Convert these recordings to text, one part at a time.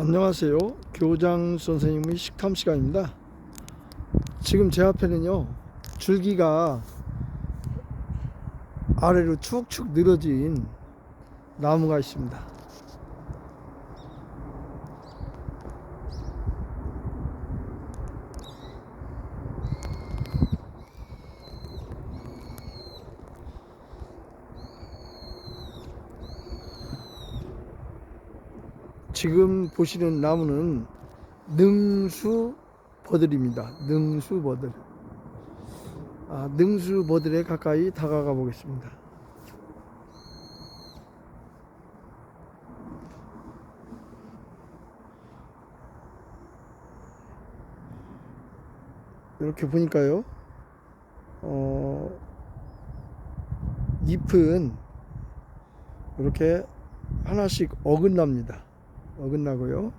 안녕하세요. 교장 선생님의 식탐 시간입니다. 지금 제 앞에는요, 줄기가 아래로 축축 늘어진 나무가 있습니다. 지금 보시는 나무는 능수 버들입니다. 능수 버들. 아, 능수 버들에 가까이 다가가 보겠습니다. 이렇게 보니까요, 어, 잎은 이렇게 하나씩 어긋납니다. 어긋나고요.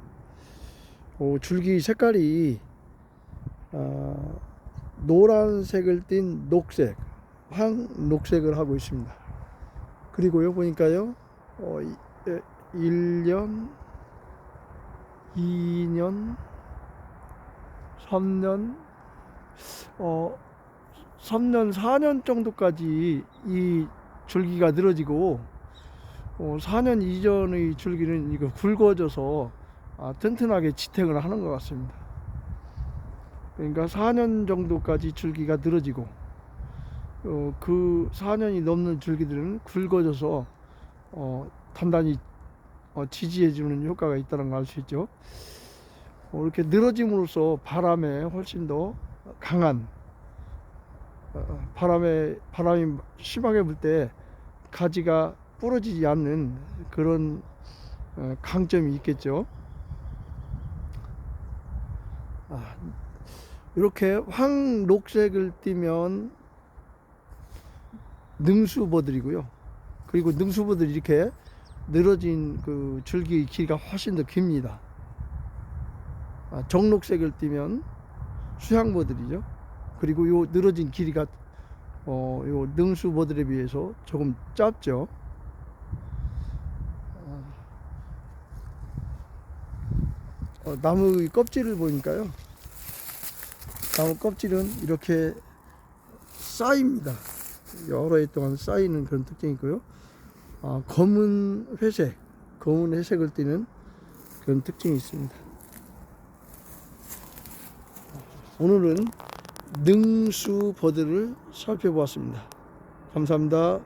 어, 줄기 색깔이 어, 노란색을 띤 녹색, 황 녹색을 하고 있습니다. 그리고요 보니까요, 어, 이- 에, 1년, 2년, 3년, 어, 3년, 4년 정도까지 이 줄기가 늘어지고 어, 4년 이전의 줄기는 이거 굵어져서 아, 튼튼하게 지탱을 하는 것 같습니다. 그러니까 4년 정도까지 줄기가 늘어지고 어, 그 4년이 넘는 줄기들은 굵어져서 어, 단단히 어, 지지해주는 효과가 있다는 걸 알 수 있죠. 어, 이렇게 늘어짐으로써 바람에 훨씬 더 강한 어, 바람에 바람이 심하게 불 때 가지가 부러지지 않는 그런 어, 강점이 있겠죠. 아, 이렇게 황녹색을 띠면 능수버들이고요. 그리고 능수버들이 이렇게 늘어진 그 줄기 길이가 훨씬 더 깁니다. 아, 정녹색을 띠면 수향버들이죠. 그리고 요 늘어진 길이가 어, 요 능수버들에 비해서 조금 짧죠. 어, 나무 껍질을 보니까요. 나무 껍질은 이렇게 쌓입니다. 여러 해 동안 쌓이는 그런 특징이 있고요. 아, 검은 회색, 검은 회색을 띠는 그런 특징이 있습니다. 오늘은 능수 버드를 살펴보았습니다. 감사합니다.